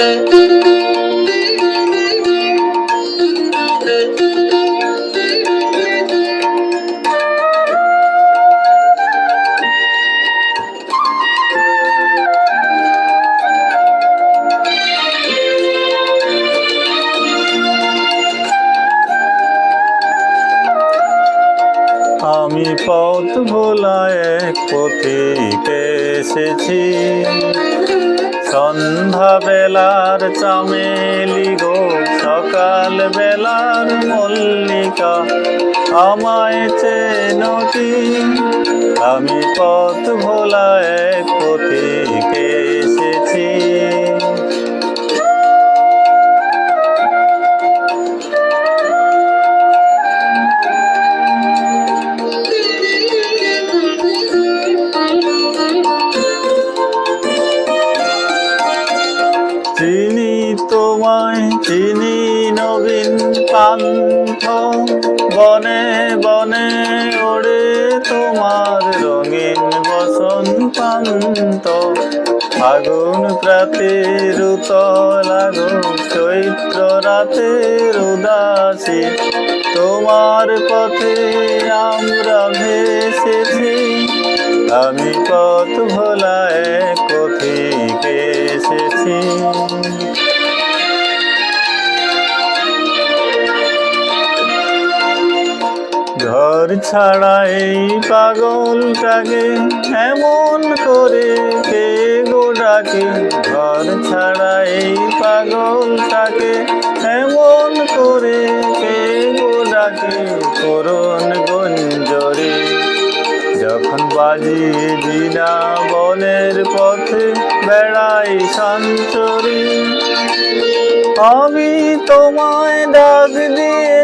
আমি পথ ভোলায় এক পথিক এসেছি? সন্ধ্যা বেলার চামেলি গো সকাল বেলার মল্লিকা। আমায় চেনটি আমি পথ ভোলায় পথিক তোমায় তিনি নবীন পান্থ। বনে বনে ওড়ে তোমার রঙিন বসন্তান্ত ফাগুন প্রাতের লাগো চৈত্র রাতের উদাসী। তোমার পথে আমরা ভেসেছি। আমি পথ ভোলায় পথিকে এসেছি? ছাড়া এই পাগলটাকে এমন করে কে গো ডাকে? ঘর ছাড়া এই পাগলটাকে এমন করে কে গো ডাকে? করুন গঞ্জরে যখন বাজি বিনা বনের পথে বেড়াই সঞ্চরি, আমি তোমায় ডাক দিয়েছি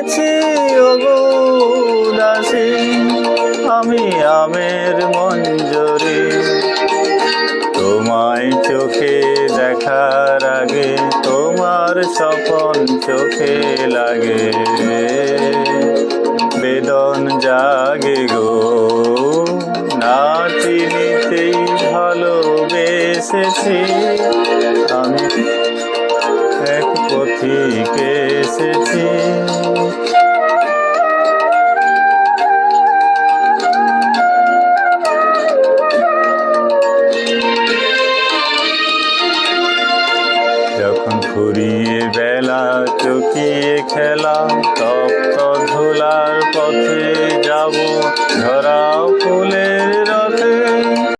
দেখার আগে তোমার স্বপন চোখে লাগে। বেদন জাগে গো না চিনিতেই ভালোবেসেছি। আমি এক পথিকে এসেছি। ফুরিয়ে বেলা চকিয়ে খেলা তপ্ত ধুলার পথে